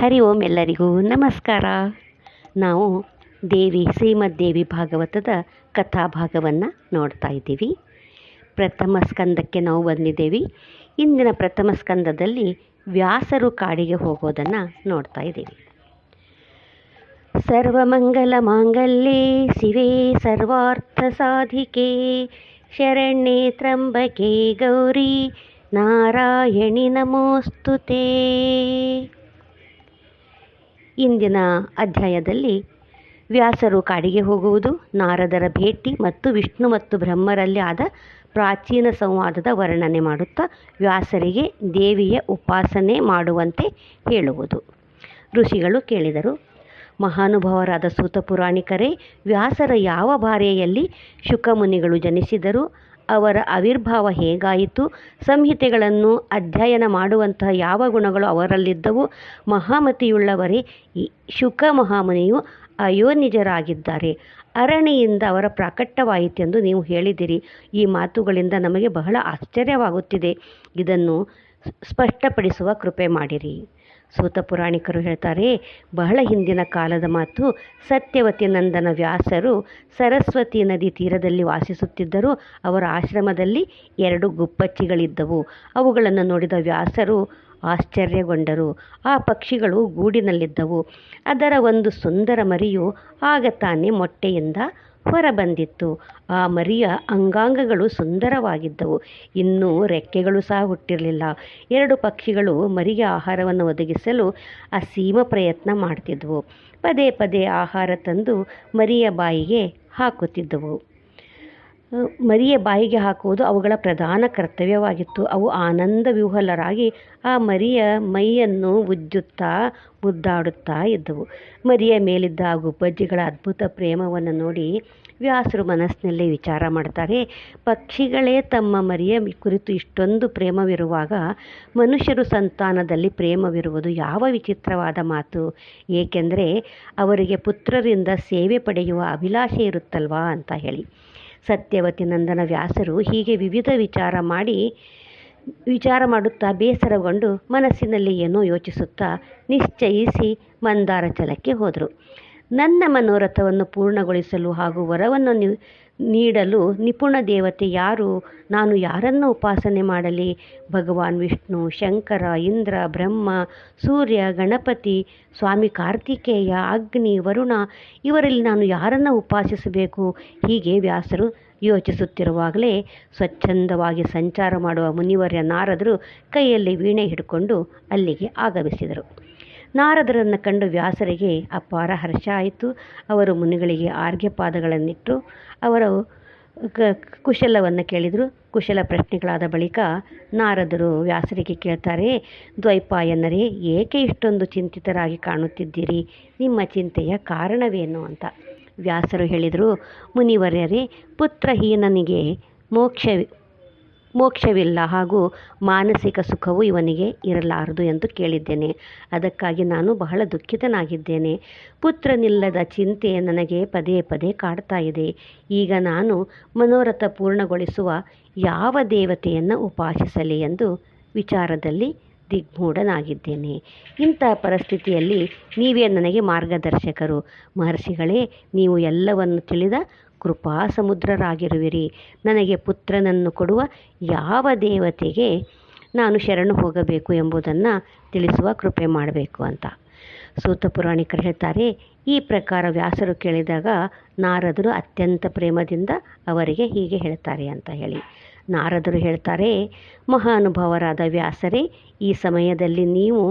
ಹರಿ ಓಂ ಎಲ್ಲರಿಗೂ ನಮಸ್ಕಾರ. ನಾವು ದೇವಿ ಶ್ರೀಮದ್ದೇವಿ ಭಾಗವತದ ಕಥಾಭಾಗವನ್ನು ನೋಡ್ತಾ ಇದ್ದೀವಿ. ಪ್ರಥಮ ಸ್ಕಂದಕ್ಕೆ ನಾವು ಬಂದಿದ್ದೇವೆ. ಇಂದಿನ ಪ್ರಥಮ ಸ್ಕಂದದಲ್ಲಿ ವ್ಯಾಸರು ಕಾಡಿಗೆ ಹೋಗೋದನ್ನು ನೋಡ್ತಾ ಇದ್ದೀವಿ. ಸರ್ವಮಂಗಲ ಮಾಂಗಲ್ಯೆ ಶಿವೆ ಸರ್ವಾರ್ಥ ಸಾಧಿಕೆ, ಶರಣ್ಯೆ ತ್ರಂಬಕೆ ಗೌರಿ ನಾರಾಯಣಿ ನಮೋಸ್ತುತೇ. ಇಂದಿನ ಅಧ್ಯಾಯದಲ್ಲಿ ವ್ಯಾಸರು ಕಾಡಿಗೆ ಹೋಗುವುದು, ನಾರದರ ಭೇಟಿ ಮತ್ತು ವಿಷ್ಣು ಮತ್ತು ಬ್ರಹ್ಮರಲ್ಲಿ ಆದ ಪ್ರಾಚೀನ ಸಂವಾದದ ವರ್ಣನೆ ಮಾಡುತ್ತಾ ವ್ಯಾಸರಿಗೆ ದೇವಿಯ ಉಪಾಸನೆ ಮಾಡುವಂತೆ ಹೇಳುವುದು. ಋಷಿಗಳು ಕೇಳಿದರು, ಮಹಾನುಭಾವರಾದ ಸೂತ ಪುರಾಣಿಕರೇ, ವ್ಯಾಸರ ಯಾವ ಭಾರೆಯಲ್ಲಿ ಶುಕಮುನಿಗಳು ಜನಿಸಿದರು? ಅವರ ಆವಿರ್ಭಾವ ಹೇಗಾಯಿತು? ಸಂಹಿತೆಗಳನ್ನು ಅಧ್ಯಯನ ಮಾಡುವಂತಹ ಯಾವ ಗುಣಗಳು ಅವರಲ್ಲಿದ್ದವು? ಮಹಾಮತಿಯುಳ್ಳವರೇ ಶುಕ ಮಹಾಮುನಿಯು ಅಯೋನಿಜರಾಗಿದ್ದಾರೆ. ಅರಣಿಯಿಂದ ಅವರ ಪ್ರಾಕಟ್ಯವಾಯಿತೆಂದು ನೀವು ಹೇಳಿದಿರಿ. ಈ ಮಾತುಗಳಿಂದ ನಮಗೆ ಬಹಳ ಆಶ್ಚರ್ಯವಾಗುತ್ತಿದೆ. ಇದನ್ನು ಸ್ಪಷ್ಟಪಡಿಸುವ ಕೃಪೆ ಮಾಡಿರಿ. ಸೂತ ಪುರಾಣಿಕರು ಹೇಳ್ತಾರೆ, ಬಹಳ ಹಿಂದಿನ ಕಾಲದ ಮಾತು. ಸತ್ಯವತಿ ನಂದನ ವ್ಯಾಸರು ಸರಸ್ವತಿ ನದಿ ತೀರದಲ್ಲಿ ವಾಸಿಸುತ್ತಿದ್ದರು. ಅವರ ಆಶ್ರಮದಲ್ಲಿ ಎರಡು ಗುಪ್ಪಚ್ಚಿಗಳಿದ್ದವು. ಅವುಗಳನ್ನು ನೋಡಿದ ವ್ಯಾಸರು ಆಶ್ಚರ್ಯಗೊಂಡರು. ಆ ಪಕ್ಷಿಗಳು ಗೂಡಿನಲ್ಲಿದ್ದವು. ಅದರ ಒಂದು ಸುಂದರ ಮರಿಯು ಆಗ ತಾನೇ ಮೊಟ್ಟೆಯಿಂದ ಹೊರಬಂದಿತ್ತು. ಆ ಮರಿಯ ಅಂಗಾಂಗಗಳು ಸುಂದರವಾಗಿದ್ದವು. ಇನ್ನೂ ರೆಕ್ಕೆಗಳು ಸಹ ಹುಟ್ಟಿರಲಿಲ್ಲ. ಎರಡು ಪಕ್ಷಿಗಳು ಮರಿಗೆ ಆಹಾರವನ್ನು ಒದಗಿಸಲು ಅಸೀಮ ಪ್ರಯತ್ನ ಮಾಡ್ತಿದ್ವು. ಪದೇ ಪದೇ ಆಹಾರ ತಂದು ಮರಿಯ ಬಾಯಿಗೆ ಹಾಕುತ್ತಿದ್ದವು. ಮರಿಯ ಬಾಯಿಗೆ ಹಾಕುವುದು ಅವುಗಳ ಪ್ರಧಾನ ಕರ್ತವ್ಯವಾಗಿತ್ತು. ಅವು ಆನಂದ ವಿಹ್ವಲರಾಗಿ ಆ ಮರಿಯ ಮೈಯನ್ನು ಉಜ್ಜುತ್ತಾ ಮುದ್ದಾಡುತ್ತಾ ಇದ್ದವು. ಮರಿಯ ಮೇಲಿದ್ದ ಆ ಗುಬ್ಬಜ್ಜಿಗಳ ಅದ್ಭುತ ಪ್ರೇಮವನ್ನು ನೋಡಿ ವ್ಯಾಸರು ಮನಸ್ಸಿನಲ್ಲಿ ವಿಚಾರ ಮಾಡ್ತಾರೆ. ಪಕ್ಷಿಗಳೇ ತಮ್ಮ ಮರಿಯ ಕುರಿತು ಇಷ್ಟೊಂದು ಪ್ರೇಮವಿರುವಾಗ ಮನುಷ್ಯರು ಸಂತಾನದಲ್ಲಿ ಪ್ರೇಮವಿರುವುದು ಯಾವ ವಿಚಿತ್ರವಾದ ಮಾತು. ಏಕೆಂದರೆ ಅವರಿಗೆ ಪುತ್ರರಿಂದ ಸೇವೆ ಪಡೆಯುವ ಅಭಿಲಾಷೆ ಇರುತ್ತಲ್ವಾ ಅಂತ ಹೇಳಿ. ಸತ್ಯವತಿ ನಂದನ ವ್ಯಾಸರು ಹೀಗೆ ವಿವಿಧ ವಿಚಾರ ಮಾಡಿ, ವಿಚಾರ ಮಾಡುತ್ತಾ ಬೇಸರಗೊಂಡು ಮನಸ್ಸಿನಲ್ಲಿ ಏನೋ ಯೋಚಿಸುತ್ತಾ ನಿಶ್ಚಯಿಸಿ ಮಂದಾರಚಲಕ್ಕೆ ಹೋದರು. ನನ್ನ ಮನೋರಥವನ್ನು ಪೂರ್ಣಗೊಳಿಸಲು ಹಾಗೂ ವರವನ್ನು ನೀಡಲು ನಿಪುಣ ದೇವತೆ ಯಾರು? ನಾನು ಯಾರನ್ನು ಉಪಾಸನೆ ಮಾಡಲಿ? ಭಗವಾನ್ ವಿಷ್ಣು, ಶಂಕರ, ಇಂದ್ರ, ಬ್ರಹ್ಮ, ಸೂರ್ಯ, ಗಣಪತಿ, ಸ್ವಾಮಿ ಕಾರ್ತಿಕೇಯ, ಅಗ್ನಿ, ವರುಣ, ಇವರಲ್ಲಿ ನಾನು ಯಾರನ್ನು ಉಪಾಸಿಸಬೇಕು? ಹೀಗೆ ವ್ಯಾಸರು ಯೋಚಿಸುತ್ತಿರುವಾಗಲೇ ಸ್ವಚ್ಛಂದವಾಗಿ ಸಂಚಾರ ಮಾಡುವ ಮುನಿವರ್ಯ ನಾರದರು ಕೈಯಲ್ಲಿ ವೀಣೆ ಹಿಡ್ಕೊಂಡು ಅಲ್ಲಿಗೆ ಆಗಮಿಸಿದರು. ನಾರದರನ್ನು ಕಂಡು ವ್ಯಾಸರಿಗೆ ಅಪಾರ ಹರ್ಷ ಆಯಿತು. ಅವರು ಮುನಿಗಳಿಗೆ ಆರ್ಘ್ಯಪಾದಗಳನ್ನಿಟ್ಟು ಅವರ ಕುಶಲವನ್ನು ಕೇಳಿದರು. ಕುಶಲ ಪ್ರಶ್ನೆಗಳಾದ ಬಳಿಕ ನಾರದರು ವ್ಯಾಸರಿಗೆ ಕೇಳ್ತಾರೆ, ದ್ವೈಪಾಯನರೇ, ಏಕೆ ಇಷ್ಟೊಂದು ಚಿಂತಿತರಾಗಿ ಕಾಣುತ್ತಿದ್ದೀರಿ? ನಿಮ್ಮ ಚಿಂತೆಯ ಕಾರಣವೇನು ಅಂತ. ವ್ಯಾಸರು ಹೇಳಿದರು, ಮುನಿವರ್ಯರೇ, ಪುತ್ರಹೀನನಿಗೆ ಮೋಕ್ಷ ಮೋಕ್ಷವಿಲ್ಲ ಹಾಗೂ ಮಾನಸಿಕ ಸುಖವು ಇವನಿಗೆ ಇರಲಾರದು ಎಂದು ಕೇಳಿದ್ದೇನೆ. ಅದಕ್ಕಾಗಿ ನಾನು ಬಹಳ ದುಃಖಿತನಾಗಿದ್ದೇನೆ. ಪುತ್ರನಿಲ್ಲದ ಚಿಂತೆ ನನಗೆ ಪದೇ ಪದೇ ಕಾಡ್ತಾ ಇದೆ. ಈಗ ನಾನು ಮನೋರಥ ಪೂರ್ಣಗೊಳಿಸುವ ಯಾವ ದೇವತೆಯನ್ನು ಉಪಾಸಿಸಲಿ ಎಂದು ವಿಚಾರದಲ್ಲಿ ದಿಗ್ಮೂಢನಾಗಿದ್ದೇನೆ. ಇಂಥ ಪರಿಸ್ಥಿತಿಯಲ್ಲಿ ನೀವೇ ನನಗೆ ಮಾರ್ಗದರ್ಶಕರು. ಮಹರ್ಷಿಗಳೇ, ನೀವು ಎಲ್ಲವನ್ನು ತಿಳಿದ ಕೃಪಾ ಸಮುದ್ರರಾಗಿರುವಿರಿ. ನನಗೆ ಪುತ್ರನನ್ನು ಕೊಡುವ ಯಾವ ದೇವತೆಗೆ ನಾನು ಶರಣು ಹೋಗಬೇಕು ಎಂಬುದನ್ನು ತಿಳಿಸುವ ಕೃಪೆ ಮಾಡಬೇಕು ಅಂತ. ಸೂತ ಪುರಾಣಿಕರು ಹೇಳ್ತಾರೆ, ಈ ಪ್ರಕಾರ ವ್ಯಾಸರು ಕೇಳಿದಾಗ ನಾರದರು ಅತ್ಯಂತ ಪ್ರೇಮದಿಂದ ಅವರಿಗೆ ಹೀಗೆ ಹೇಳ್ತಾರೆ ಅಂತ ಹೇಳಿ. ನಾರದರು ಹೇಳ್ತಾರೆ, ಮಹಾನುಭಾವರಾದ ವ್ಯಾಸರೇ, ಈ ಸಮಯದಲ್ಲಿ ನೀವು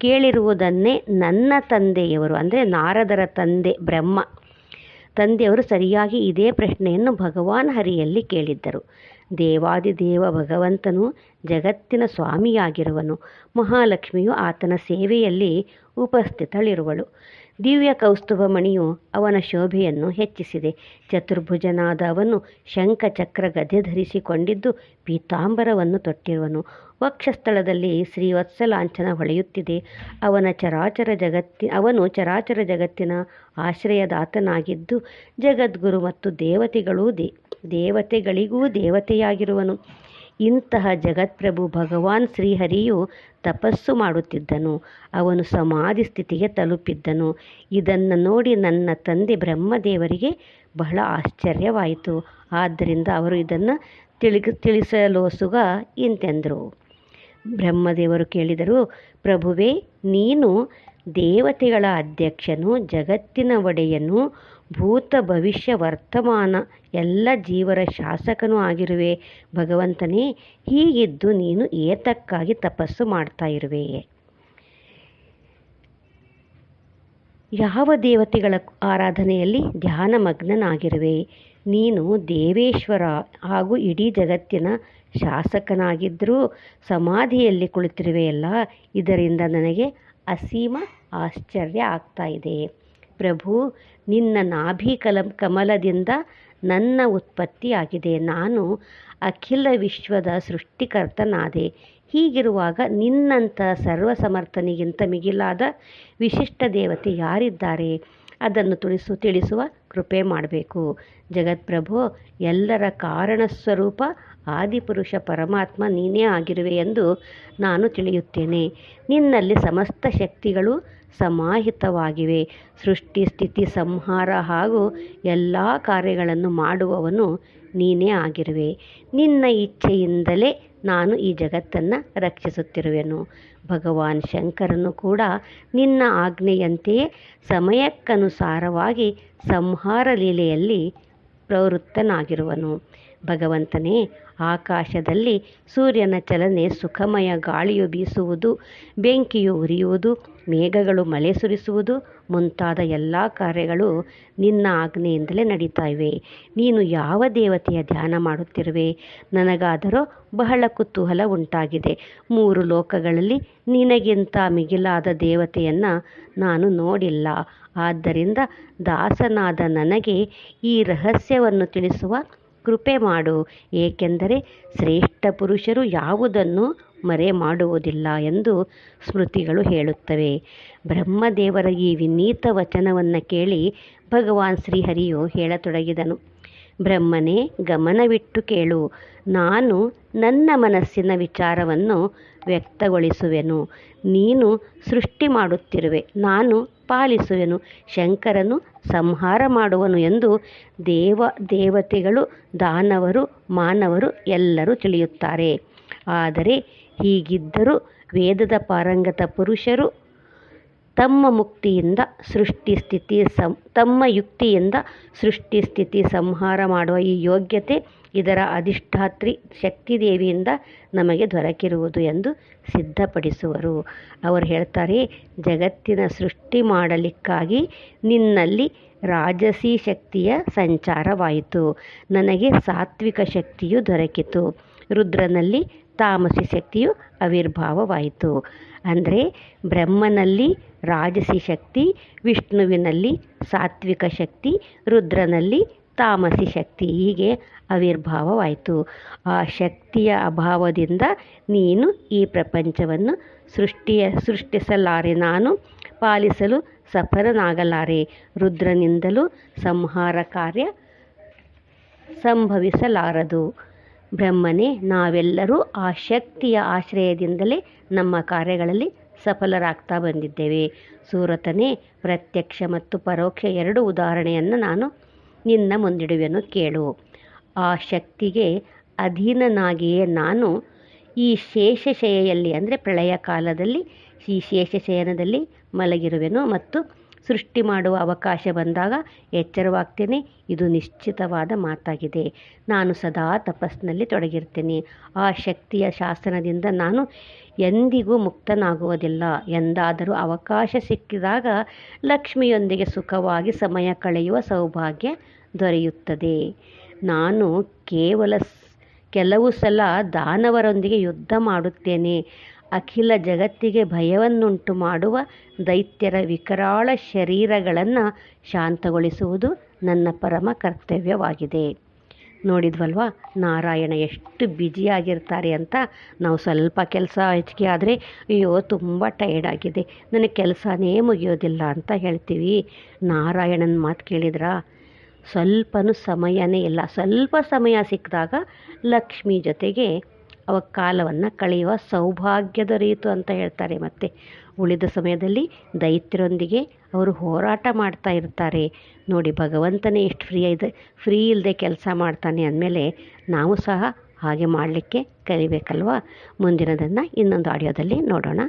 ಕೇಳಿರುವುದನ್ನೇ ನನ್ನ ತಂದೆಯವರು, ಅಂದರೆ ನಾರದರ ತಂದೆ ಬ್ರಹ್ಮ ತಂದೆಯವರು ಸರಿಯಾಗಿ ಇದೇ ಪ್ರಶ್ನೆಯನ್ನು ಭಗವಾನ್ ಹರಿಯಲ್ಲಿ ಕೇಳಿದ್ದರು. ದೇವಾದಿದೇವ ಭಗವಂತನು ಜಗತ್ತಿನ ಸ್ವಾಮಿಯಾಗಿರುವನು. ಮಹಾಲಕ್ಷ್ಮಿಯು ಆತನ ಸೇವೆಯಲ್ಲಿ ಉಪಸ್ಥಿತಳಿರುವಳು. ದಿವ್ಯ ಕೌಸ್ತುಭ ಮಣಿಯು ಅವನ ಶೋಭೆಯನ್ನು ಹೆಚ್ಚಿಸಿದೆ. ಚತುರ್ಭುಜನಾದ ಅವನು ಶಂಖಚಕ್ರ ಗದೆ ಧರಿಸಿಕೊಂಡಿದ್ದು ಪೀತಾಂಬರವನ್ನು ತೊಟ್ಟಿರುವನು. ವಕ್ಷಸ್ಥಳದಲ್ಲಿ ಶ್ರೀವತ್ಸಲಾಂಛನ ಹೊಳೆಯುತ್ತಿದೆ. ಅವನ ಚರಾಚರ ಜಗತ್ತಿ, ಅವನು ಚರಾಚರ ಜಗತ್ತಿನ ಆಶ್ರಯದಾತನಾಗಿದ್ದು ಜಗದ್ಗುರು ಮತ್ತು ದೇವತೆಗಳೂ ದೇ, ದೇವತೆಗಳಿಗೂ ದೇವತೆಯಾಗಿರುವನು. ಇಂತಹ ಜಗತ್ಪ್ರಭು ಭಗವಾನ್ ಶ್ರೀಹರಿಯು ತಪಸ್ಸು ಮಾಡುತ್ತಿದ್ದನು. ಅವನು ಸಮಾಧಿ ಸ್ಥಿತಿಗೆ ತಲುಪಿದ್ದನು. ಇದನ್ನು ನೋಡಿ ನನ್ನ ತಂದೆ ಬ್ರಹ್ಮದೇವರಿಗೆ ಬಹಳ ಆಶ್ಚರ್ಯವಾಯಿತು. ಆದ್ದರಿಂದ ಅವರು ಇದನ್ನು ತಿಳಿ ತಿಳಿಸಲೋಸುಗ ಇಂತೆಂದರು. ಬ್ರಹ್ಮದೇವರು ಕೇಳಿದರು, ಪ್ರಭುವೇ, ನೀನು ದೇವತೆಗಳ ಅಧ್ಯಕ್ಷನು ಜಗತ್ತಿನ ಒಡೆಯನು ಭೂತ ಭವಿಷ್ಯ ವರ್ತಮಾನ ಎಲ್ಲ ಜೀವರ ಶಾಸಕನೂ ಆಗಿರುವೆ. ಭಗವಂತನೇ, ಹೀಗಿದ್ದು ನೀನು ಏತಕ್ಕಾಗಿ ತಪಸ್ಸು ಮಾಡ್ತಾ ಇರುವೆ ಯಾವ ದೇವತೆಗಳ ಆರಾಧನೆಯಲ್ಲಿ ಧ್ಯಾನಮಗ್ನನಾಗಿರುವೆ? ನೀನು ದೇವೇಶ್ವರ ಹಾಗೂ ಇಡೀ ಜಗತ್ತಿನ ಶಾಸಕನಾಗಿದ್ದರೂ ಸಮಾಧಿಯಲ್ಲಿ ಕುಳಿತಿರುವೆಯಲ್ಲ, ಇದರಿಂದ ನನಗೆ ಅಸೀಮ ಆಶ್ಚರ್ಯ ಆಗ್ತಾ ಇದೆ. ಪ್ರಭು, ನಿನ್ನ ನಾಭಿ ಕಲ, ಕಮಲದಿಂದ ನನ್ನ ಉತ್ಪತ್ತಿಯಾಗಿದೆ. ನಾನು ಅಖಿಲ ವಿಶ್ವದ ಸೃಷ್ಟಿಕರ್ತನಾದೆ. ಹೀಗಿರುವಾಗ ನಿನ್ನಂಥ ಸರ್ವಸಮರ್ಥನಿಗಿಂತ ಮಿಗಿಲಾದ ವಿಶಿಷ್ಟ ದೇವತೆ ಯಾರಿದ್ದಾರೆ? ಅದನ್ನು ತುಳಿಸು, ತಿಳಿಸುವ ಕೃಪೆ ಮಾಡಬೇಕು. ಜಗತ್ಪ್ರಭು, ಎಲ್ಲರ ಕಾರಣ ಸ್ವರೂಪ ಆದಿಪುರುಷ ಪರಮಾತ್ಮ ನೀನೇ ಆಗಿರುವೆ ಎಂದು ನಾನು ತಿಳಿಯುತ್ತೇನೆ. ನಿನ್ನಲ್ಲಿ ಸಮಸ್ತ ಶಕ್ತಿಗಳು ಸಮಾಹಿತವಾಗಿವೆ. ಸೃಷ್ಟಿ, ಸ್ಥಿತಿ, ಸಂಹಾರ ಹಾಗೂ ಎಲ್ಲ ಕಾರ್ಯಗಳನ್ನು ಮಾಡುವವನು ನೀನೇ ಆಗಿರುವೆ. ನಿನ್ನ ಇಚ್ಛೆಯಿಂದಲೇ ನಾನು ಈ ಜಗತ್ತನ್ನು ರಕ್ಷಿಸುತ್ತಿರುವೆನು. ಭಗವಾನ್ ಶಂಕರನು ಕೂಡ ನಿನ್ನ ಆಜ್ಞೆಯಂತೆಯೇ ಸಮಯಕ್ಕನುಸಾರವಾಗಿ ಸಂಹಾರ ಲೀಲೆಯಲ್ಲಿ ಪ್ರವೃತ್ತನಾಗಿರುವನು. ಭಗವಂತನೇ ಆಕಾಶದಲ್ಲಿ ಸೂರ್ಯನ ಚಲನೆ ಸುಖಮಯ ಗಾಳಿಯು ಬೀಸುವುದು, ಬೆಂಕಿಯು ಉರಿಯುವುದು, ಮೇಘಗಳು ಮಳೆ ಸುರಿಸುವುದು ಮುಂತಾದ ಎಲ್ಲ ಕಾರ್ಯಗಳು ನಿನ್ನ ಆಜ್ಞೆಯಿಂದಲೇ ನಡೀತಾ ಇವೆ. ನೀನು ಯಾವ ದೇವತೆಯ ಧ್ಯಾನ ಮಾಡುತ್ತಿರುವೆ? ನನಗಾದರೂ ಬಹಳ ಕುತೂಹಲ ಉಂಟಾಗಿದೆ. ಮೂರು ಲೋಕಗಳಲ್ಲಿ ನಿನಗಿಂತ ಮಿಗಿಲಾದ ದೇವತೆಯನ್ನು ನಾನು ನೋಡಿಲ್ಲ. ಆದ್ದರಿಂದ ದಾಸನಾದ ನನಗೆ ಈ ರಹಸ್ಯವನ್ನು ತಿಳಿಸುವ ಕೃಪೆ ಮಾಡು. ಏಕೆಂದರೆ ಶ್ರೇಷ್ಠ ಪುರುಷರು ಯಾವುದನ್ನು ಮರೆ ಮಾಡುವುದಿಲ್ಲ ಎಂದು ಸ್ಮೃತಿಗಳು ಹೇಳುತ್ತವೆ. ಬ್ರಹ್ಮದೇವರ ಈ ವಿನೀತ ವಚನವನ್ನು ಕೇಳಿ ಭಗವಾನ್ ಶ್ರೀಹರಿಯು ಹೇಳತೊಡಗಿದನು. ಬ್ರಹ್ಮನೇ ಗಮನವಿಟ್ಟು ಕೇಳು. ನಾನು ನನ್ನ ಮನಸ್ಸಿನ ವಿಚಾರವನ್ನು ವ್ಯಕ್ತಗೊಳಿಸುವೆನು. ನೀನು ಸೃಷ್ಟಿ ಮಾಡುತ್ತಿರುವೆ, ನಾನು ಪಾಲಿಸುವೆನು. ಶಂಕರನು ಸಂಹಾರ ಮಾಡುವನು ಎಂದು ದೇವ ದೇವತೆಗಳು, ದಾನವರು, ಮಾನವರು ಎಲ್ಲರೂ ತಿಳಿಯುತ್ತಾರೆ. ಆದರೆ ಹೀಗಿದ್ದರೂ ವೇದದ ಪಾರಂಗತ ಪುರುಷರು ತಮ್ಮ ಮುಕ್ತಿಯಿಂದ ಸೃಷ್ಟಿ ಸ್ಥಿತಿ ಸಂ, ತಮ್ಮ ಯುಕ್ತಿಯಿಂದ ಸೃಷ್ಟಿ ಸ್ಥಿತಿ ಸಂಹಾರ ಮಾಡುವ ಈ ಯೋಗ್ಯತೆ ಇದರ ಅಧಿಷ್ಠಾತ್ರಿ ಶಕ್ತಿದೇವಿಯಿಂದ ನಮಗೆ ದೊರಕಿರುವುದು ಎಂದು ಸಿದ್ಧಪಡಿಸುವರು. ಅವರು ಹೇಳ್ತಾರೆ, ಜಗತ್ತಿನ ಸೃಷ್ಟಿ ಮಾಡಲಿಕ್ಕಾಗಿ ನಿನ್ನಲ್ಲಿ ರಾಜಸಿ ಶಕ್ತಿಯ ಸಂಚಾರವಾಯಿತು. ನನಗೆ ಸಾತ್ವಿಕ ಶಕ್ತಿಯು ದೊರಕಿತು. ರುದ್ರನಲ್ಲಿ ತಾಮಸಿ ಶಕ್ತಿಯು ಆವಿರ್ಭಾವವಾಯಿತು ಅಂದರೆ ಬ್ರಹ್ಮನಲ್ಲಿ ರಾಜಸಿ ಶಕ್ತಿ, ವಿಷ್ಣುವಿನಲ್ಲಿ ಸಾತ್ವಿಕ ಶಕ್ತಿ, ರುದ್ರನಲ್ಲಿ ತಾಮಸಿ ಶಕ್ತಿ, ಹೀಗೆ ಆವಿರ್ಭಾವವಾಯಿತು ಆ ಶಕ್ತಿಯ ಅಭಾವದಿಂದ ನೀನು ಈ ಪ್ರಪಂಚವನ್ನು ಸೃಷ್ಟಿಯ, ಸೃಷ್ಟಿಸಲಾರೆ ನಾನು, ಪಾಲಿಸಲು ಸಫಲನಾಗಲಾರೆ, ರುದ್ರನಿಂದಲೂ ಸಂಹಾರ ಕಾರ್ಯ ಸಂಭವಿಸಲಾರದು. ಬ್ರಹ್ಮನೇ, ನಾವೆಲ್ಲರೂ ಆ ಶಕ್ತಿಯ ಆಶ್ರಯದಿಂದಲೇ ನಮ್ಮ ಕಾರ್ಯಗಳಲ್ಲಿ ಸಫಲರಾಗ್ತಾ ಬಂದಿದ್ದೇವೆ. ಸೂರತನೇ, ಪ್ರತ್ಯಕ್ಷ ಮತ್ತು ಪರೋಕ್ಷ ಎರಡು ಉದಾಹರಣೆಯನ್ನು ನಾನು ನಿನ್ನ ಮುಂದಿಡುವೆನು ಕೇಳು. ಆ ಶಕ್ತಿಗೆ ಅಧೀನನಾಗಿಯೇ ನಾನು ಈ ಶೇಷಶಯಲ್ಲಿ ಅಂದರೆ ಪ್ರಳಯ ಕಾಲದಲ್ಲಿ, ಈ ಶೇಷಶಯನದಲ್ಲಿ ಮಲಗಿರುವೆನು ಮತ್ತು ಸೃಷ್ಟಿ ಮಾಡುವ ಅವಕಾಶ ಬಂದಾಗ ಎಚ್ಚರವಾಗ್ತೇನೆ. ಇದು ನಿಶ್ಚಿತವಾದ ಮಾತಾಗಿದೆ. ನಾನು ಸದಾ ತಪಸ್ಸಿನಲ್ಲಿ ತೊಡಗಿರ್ತೇನೆ. ಆ ಶಕ್ತಿಯ ಶಾಸನದಿಂದ ನಾನು ಎಂದಿಗೂ ಮುಕ್ತನಾಗುವುದಿಲ್ಲ. ಎಂದಾದರೂ ಅವಕಾಶ ಸಿಕ್ಕಿದಾಗ ಲಕ್ಷ್ಮಿಯೊಂದಿಗೆ ಸುಖವಾಗಿ ಸಮಯ ಕಳೆಯುವ ಸೌಭಾಗ್ಯ ದೊರೆಯುತ್ತದೆ. ನಾನು ಕೇವಲ ಕೆಲವು ಸಲ ದಾನವರೊಂದಿಗೆ ಯುದ್ಧ ಮಾಡುತ್ತೇನೆ. ಅಖಿಲ ಜಗತ್ತಿಗೆ ಭಯವನ್ನುಂಟು ಮಾಡುವ ದೈತ್ಯರ ವಿಕರಾಳ ಶರೀರಗಳನ್ನು ಶಾಂತಗೊಳಿಸುವುದು ನನ್ನ ಪರಮ ಕರ್ತವ್ಯವಾಗಿದೆ. ನೋಡಿದ್ವಲ್ವಾ? ನಾರಾಯಣ ಎಷ್ಟು ಬ್ಯುಸಿಯಾಗಿರ್ತಾರೆ ಅಂತ. ನಾವು ಸ್ವಲ್ಪ ಕೆಲಸ ಹೆಚ್ಚಿಗೆ ಆದರೆ, ಅಯ್ಯೋ, ತುಂಬ ಟಯರ್ಡ್ ಆಗಿದೆ. ನನಗೆ ಕೆಲಸನೇ ಮುಗಿಯೋದಿಲ್ಲ ಅಂತ ಹೇಳ್ತೀವಿ. ನಾರಾಯಣನ ಮಾತು ಕೇಳಿದ್ರಾ? ಸ್ವಲ್ಪನೂ ಸಮಯನೇ ಇಲ್ಲ. ಸ್ವಲ್ಪ ಸಮಯ ಸಿಕ್ಕಿದಾಗ ಲಕ್ಷ್ಮಿ ಜೊತೆಗೆ ಅವ ಕಾಲವನ್ನು ಕಳೆಯುವ ಸೌಭಾಗ್ಯದ ರೀತು ಅಂತ ಹೇಳ್ತಾರೆ. ಮತ್ತು ಉಳಿದ ಸಮಯದಲ್ಲಿ ದೈತ್ಯರೊಂದಿಗೆ ಅವರು ಹೋರಾಟ ಮಾಡ್ತಾ ಇರ್ತಾರೆ. ನೋಡಿ ಭಗವಂತನೇ ಎಷ್ಟು ಫ್ರೀ ಇದೆ ಫ್ರೀ ಇಲ್ಲದೆ ಕೆಲಸ ಮಾಡ್ತಾನೆ ಅಂದಮೇಲೆ ನಾವು ಸಹ ಹಾಗೆ ಮಾಡಲಿಕ್ಕೆ ಕಲಿಬೇಕಲ್ವಾ? ಮುಂದಿನದನ್ನು ಇನ್ನೊಂದು ಆಡಿಯೋದಲ್ಲಿ ನೋಡೋಣ.